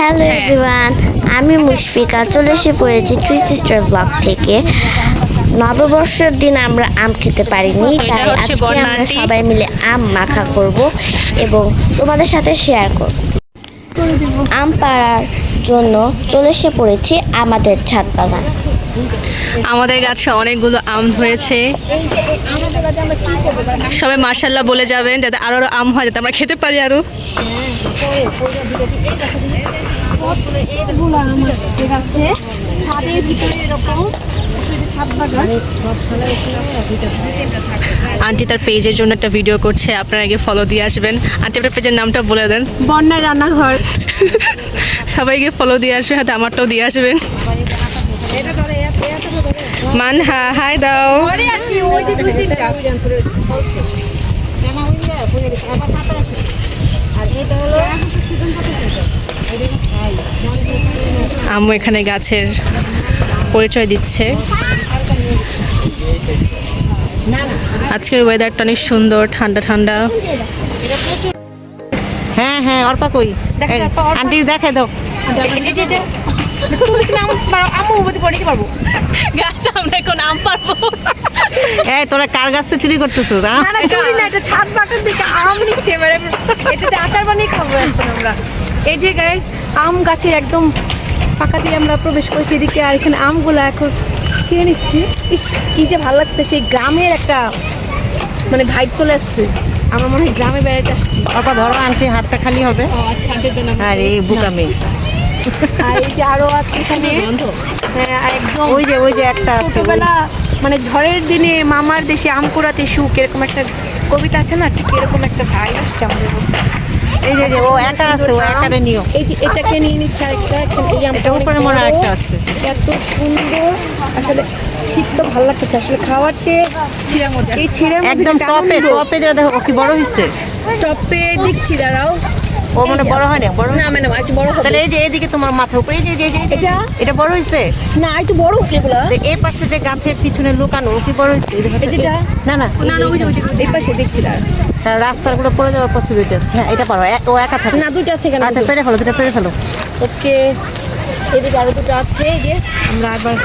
Hello everyone আমি মুশফিকা চলে এসে পড়েছি থ্রি সিস্টার ব্লগ থেকে। নববর্ষের দিন আমরা আম খেতে পারিনি তাই আজকে আমরা সবাই মিলে আম মাখা করব এবং তোমাদের সাথে শেয়ার করব। আম পাড়ার জন্য চলে এসে পড়েছি আমাদের ছাদ বাগান। আমাদের গাছে অনেকগুলো আম ধরেছে সবাই মার্শাল্লাহ বলে যাবেন যাতে আরও আরও আম হয় যাতে আমরা খেতে পারি আরও। ছাদের ভিতরে এরকম আন্টি তার পেজের জন্য একটা ভিডিও করছে আপনারা আগে ফলো দিয়ে আসবেন। আন্টি আপনার পেজের নামটা বলে দেন। বন্যার রান্নাঘর। সবাইকে ফলো দিয়ে আসবেন হাতে আমারটাও দিয়ে আসবেন। মান হা হাই দাও। আম্মু এখানে গাছের পরিচয় দিচ্ছে। আজকের ওয়েদারটা অনেক সুন্দর ঠান্ডা ঠান্ডা। হ্যাঁ হ্যাঁ অর্পা কই? আন্টি দেখে দাও আমরা এখন আম পারব এই তোরা কার গাছ থেকে চুরি করতেছো? না, না, এটা ছাদ বাগান থেকে আম নিচ্ছে এবারে এটাতে আচার বানিয়ে খাব এখন আমরা। এই যে গাইস আম গাছে একদম পাকা দিয়ে আমরা প্রবেশ করেছি এদিকে আর এখানে আমগুলো এখন ছিঁড়ে নিচ্ছি। ইস কি যে ভালো লাগছে সেই গ্রামের একটা মানে ভাইব চলে আসছে। আমরা মনে হয় গ্রামে বেড়াতে আসছি। অর্পা ধরো আন্টি হাতটা খালি হবে। আর এই বুকামি আর এই যে আরও আছে এখানে। হ্যাঁ একদম ওই যে ওই যে একটা আছে মানে ঝড়ের দিনে মামার দেশে আম কুড়াতে সুখ এরকম একটা কবিতা আছে না ঠিক এরকম একটা ভাই আসছে আমাদের। এই যে যে ও একা আছে ও একারে নিও। এই যে এটাকে নিয়ে নিচ্ছে আরেকটা? এখন এই আমটা এটা উপরে মনে একটা আছে। এত সুন্দর। আসলে শীত তো ভালো লাগতেছে। আসলে খাওয়ার চেয়ে ছিঁড়ার মধ্যে এই ছিঁড়ার মধ্যে একদম টপে টপে যেটা দেখো কি বড় হয়েছে টপে দেখছি দাঁড়াও। ও মানে বড় হয় না? বড় না মানে একটু বড় হবে। তাহলে এই যে এইদিকে তোমার মাথা উপরে এই যে এই যে, যে, যে, এটা? এটা বড় হয়েছে না একটু বড় এগুলো। এই পাশে যে গাছের পিছনে লুকানো ও কি বড় হয়েছে এই যেটা? না না না না ওই যে, ওই এই পাশে দেখছি দাঁড়া। রাস্তার উপরে পড়ে যাওয়ার পসিবিলিটি আছে। হ্যাঁ এটা পারো। ও একা থাকে। না দুটো আছে এখানে আচ্ছা পেরে ফেলো দুটো পেরে ফেলো। ওকে এদিকে আরও দুটো আছে এই যে আমরা আবার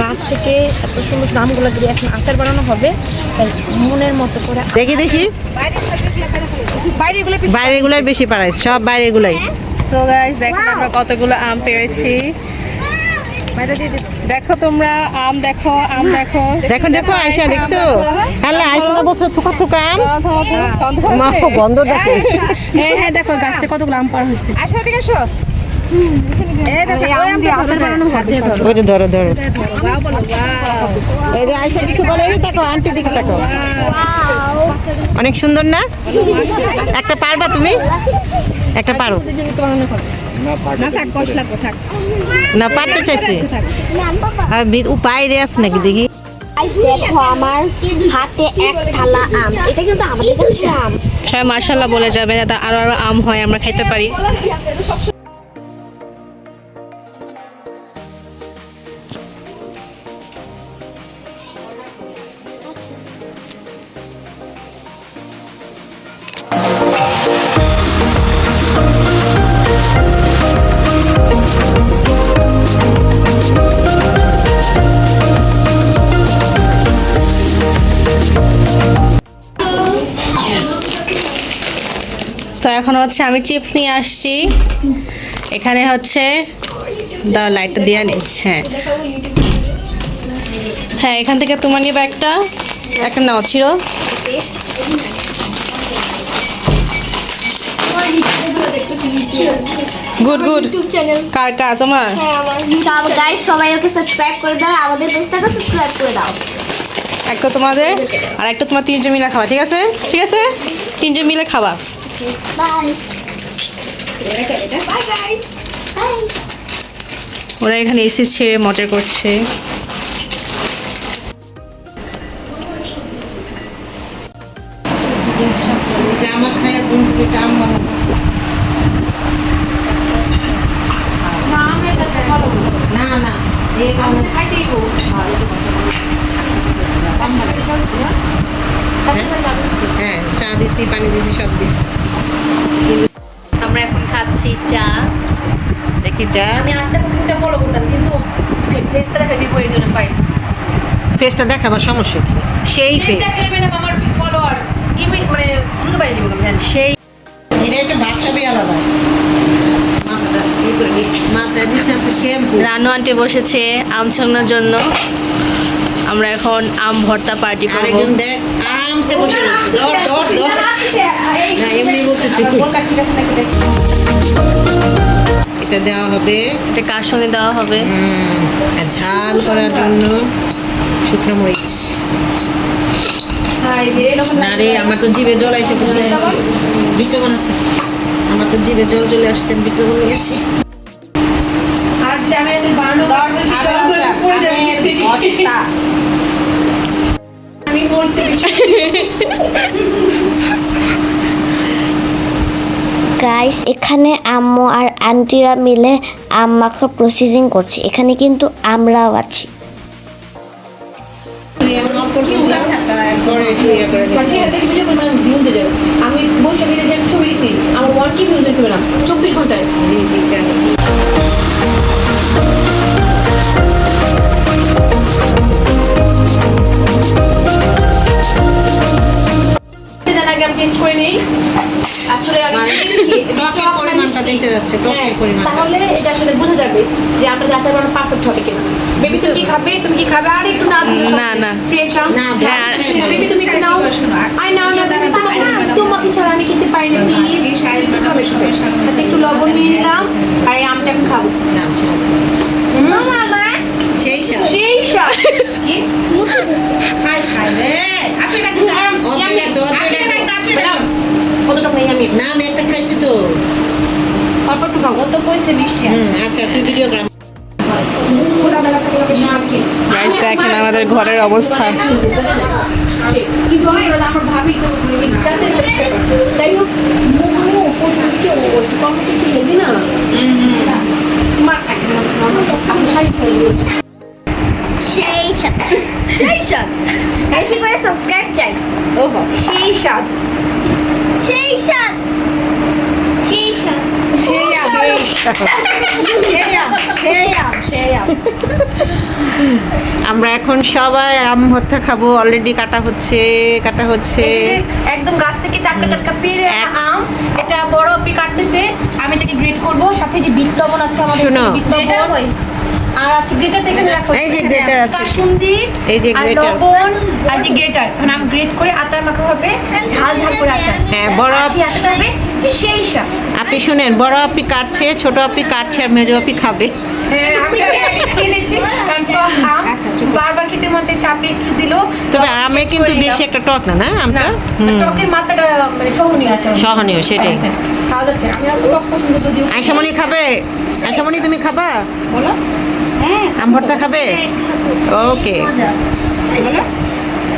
গাছ থেকে এত সুন্দর আমগুলো যদি এখন আচার বানানো হবে তাই মনের মতো করে দেখি দেখি। বাইরে এগুলো একটু বাইরে গুলাই বেশি পারাই সব বাইরে গুলাই সো গাইস দেখো আমরা কতগুলো আম পেরেছি। দেখো তোমরা আম দেখো আম দেখো। দেখো দেখো আয়সা দেখছ? হ্যাঁ আয়সা না বছর থুকা থুকা আম। মা খুব গন্ধ দেখো। হ্যাঁ হ্যাঁ দেখো গাছ থেকে কতগুলো আম পার হয়েছে। আসো দিকে ধরো ধরো। এই যে আয়সা কিছু বলে দেখো আন্টি দিকে দেখো। অনেক সুন্দর না? একটা পারবা তুমি? একটা পারো। না পারতে চাইছে। বাইরে আছে নাকি দেখি। Guys, দেখো আমার হাতে এক থালা আম। এটা কিন্তু আমাদের কাছে আম। সবাই মার্শাল্লাহ বলে যাবে আরও আরও আম হয় আমরা খাইতে পারি। তো এখন হচ্ছে আমি চিপস নিয়ে আসছি। এখানে হচ্ছে দাও লাইটটা দিয়ে নি হ্যাঁ। হ্যাঁ এখান থেকে তোমার নিয়ে একটা একটা নাও ছিল। গুড গুড কার কার তোমার? গাইস সবাই ওকে সাবস্ক্রাইব করে দাও আমাদের পেজটাকে সাবস্ক্রাইব করে দাও। একটা তোমাদের আর একটা তোমার তিনজন মিলে খাবা ঠিক আছে? ঠিক আছে? তিনজন মিলে খাবা বাই ওরা এখানে এসি ছেড়ে মজা করছে। ই করে নি মাথায় নিচে আছে শ্যাম্পু রানু আন্টি বসেছে আম ছাড়ানোর জন্য। আমরা এখন আম ভর্তা পার্টি করব। আরেকজন দেখ আরামসে বসে রয়েছে। না এমনি বলতেছি এটা দেওয়া হবে। এটা কার সঙ্গে দেওয়া হবে? ঝাল করার জন্য। শুকনো মরিচ। না রে আমার তো জিভে জল এসে বসে বিজ্ঞাপন আছে। আমার তো জিভে জল চলে আসছে বিজ্ঞাপন নিয়ে আসি। আমি পড়ছি গাইস এখানে আম্মু আর আন্টিরা মিলে আম মাখা প্রসেসিং করছে। এখানে কিন্তু আমরাও আছি। কি ভিউজ হয়েছে ম্যাডাম চব্বিশ ঘন্টায়। জি জি আগে আমি টেস্ট করে নেই। আসলে আমি দিতে যাচ্ছে, টকের হ্যাঁ, তাহলে এটা আসলে বোঝা যাবে যে আপনার আচার বানানো পারফেক্ট হবে কিনা। বেবি তুমি কি খাবে? তুমি কি খাবে? আর একটু না না, না। ফ্রেশ আম? না, হ্যাঁ, বেবি তুমি কি নাও। আই নাও না তুমি তোমাকে ছাড়া আমি খেতে পারি না প্লিজ একটু লবণ নিয়ে নিলাম আর এই আমটা আমি খাব। না, সেই স্বাদ সেই নেই আমি? না আমি একটা খাইছি তো। অল্প একটু খাব। তো কইছে মিষ্টি হুম, আচ্ছা তুই ভিডিও গ্রাম দেখেন আমাদের ঘরের অবস্থা। না শাড়ি সেই বেশি করে সাবস্ক্রাইব চাই সেই স্বাদ সেই সাথ আমরা এখন সবাই আম ভর্তা খাব। অলরেডি কাটা হচ্ছে কাটা হচ্ছে। একদম গাছ থেকে টাটকা টাটকা পেরে আম এটা বড় অপি কাটতেছে। আমি এটাকে গ্রেট করব। সাথে যে বিট লবণ আছে আমাদের। বিট লবণ। আর আছে গ্রেটারটা এখানে রাখো। এই যে grater আছে। কাসুন্দি এই যে আর লবণ আর যে গ্রেটার এখন আমি গ্রেট করে মাখা হবে ঝাল ঝাল করে আচার। হ্যাঁ, বড় আচারটা হবে সেই আপনি শুনেন বড় আপি কাটছে ছোট আপি কাটছে আর মেজো আপি খাবে। হ্যাঁ মন দিলো তবে আমে কিন্তু বেশি একটা টক না না না আমটা টকের মাত্রাটা মানে সহনীয় আছে সহনীয় সেটাই। আয়সামণি খাবে? আয়সামণি তুমি খাবা? বলো। আম ভর্তা খাবে? ওকে।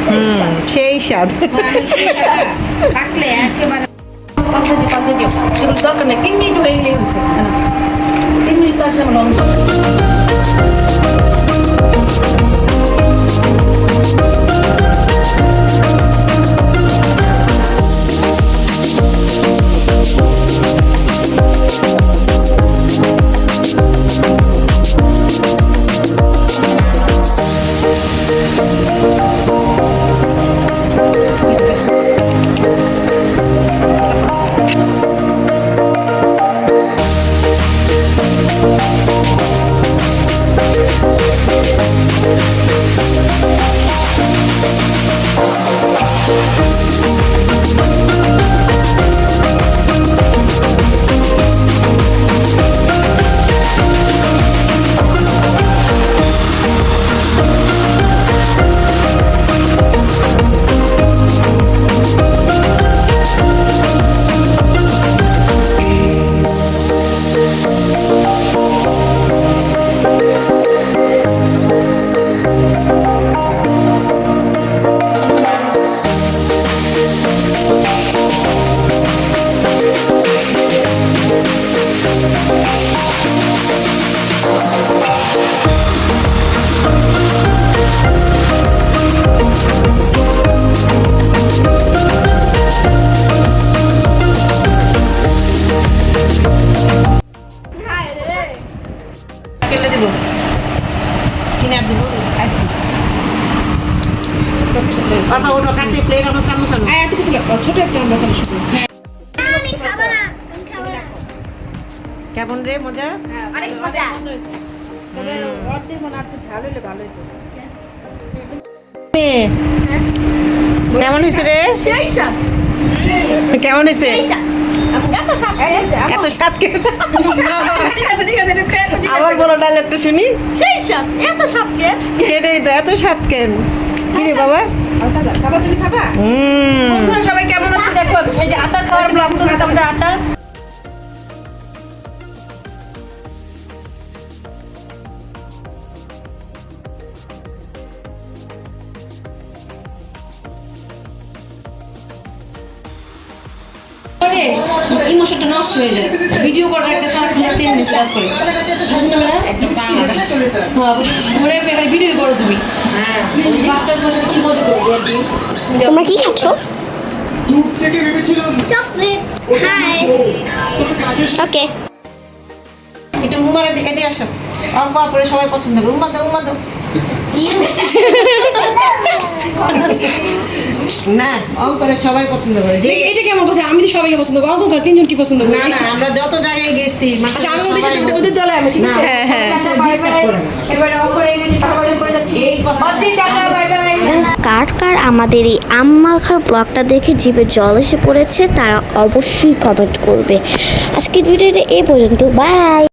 হুম সেই স্বাদ। দরকার নেই। মিনিট মিনিট তবে অর্ধেক মনে আর একটু ঝাল হলে ভালো হতো কেমন হয়েছে রে? কেমন হয়েছে এত স্বাদ কে? ঠিক আছে ঠিক আছে এটা খেয়ে দেখো, ঠিক আছে। আবার বলো ডায়লগটা শুনি। সেই সাপ এত সাপ কে? সেটাই তো এত স্বাদ কেন কি রে বাবা? খাবার তুমি খাবা? বন্ধুরা সবাই কেমন আছে? দেখো এই যে আচার খাওয়ার ব্লগ চলছে আমাদের আচার। নষ্ট হয়ে যায়। ভিডিও করার একটা সারা তিন মিনিট কাজ করে। ঘুরে ফেলে ভিডিও করো তুমি। কি তোমরা কি খাচ্ছ? দূর থেকে ভেবেছিলাম চকলেট। হাই। ওকে। একটু উমারে বিকা দিয়ে আসো। অঙ্ক সবাই পছন্দ করে। উমা দাও উমা দাও। না অঙ্করে সবাই পছন্দ করে যে এটা কেমন কথা? আমি তো সবাইকে পছন্দ করি। অঙ্ক তিনজন কি পছন্দ করি? না না আমরা যত জায়গায় গেছি আচ্ছা আমি ওদের সাথে ওদের দলে আমি ঠিক আছে? হ্যাঁ, হ্যাঁ। Tata bye bye. এবার অফার এই নিয়ে টাটা করে যাচ্ছি। এই কথা- অজি টাটা বাই বাই। কার কার আমাদের এই আম মাখার ব্লগটা দেখে জিভে জল এসে পড়েছে তারা অবশ্যই কমেন্ট করবে। আজকের ভিডিওটা এই পর্যন্ত বাই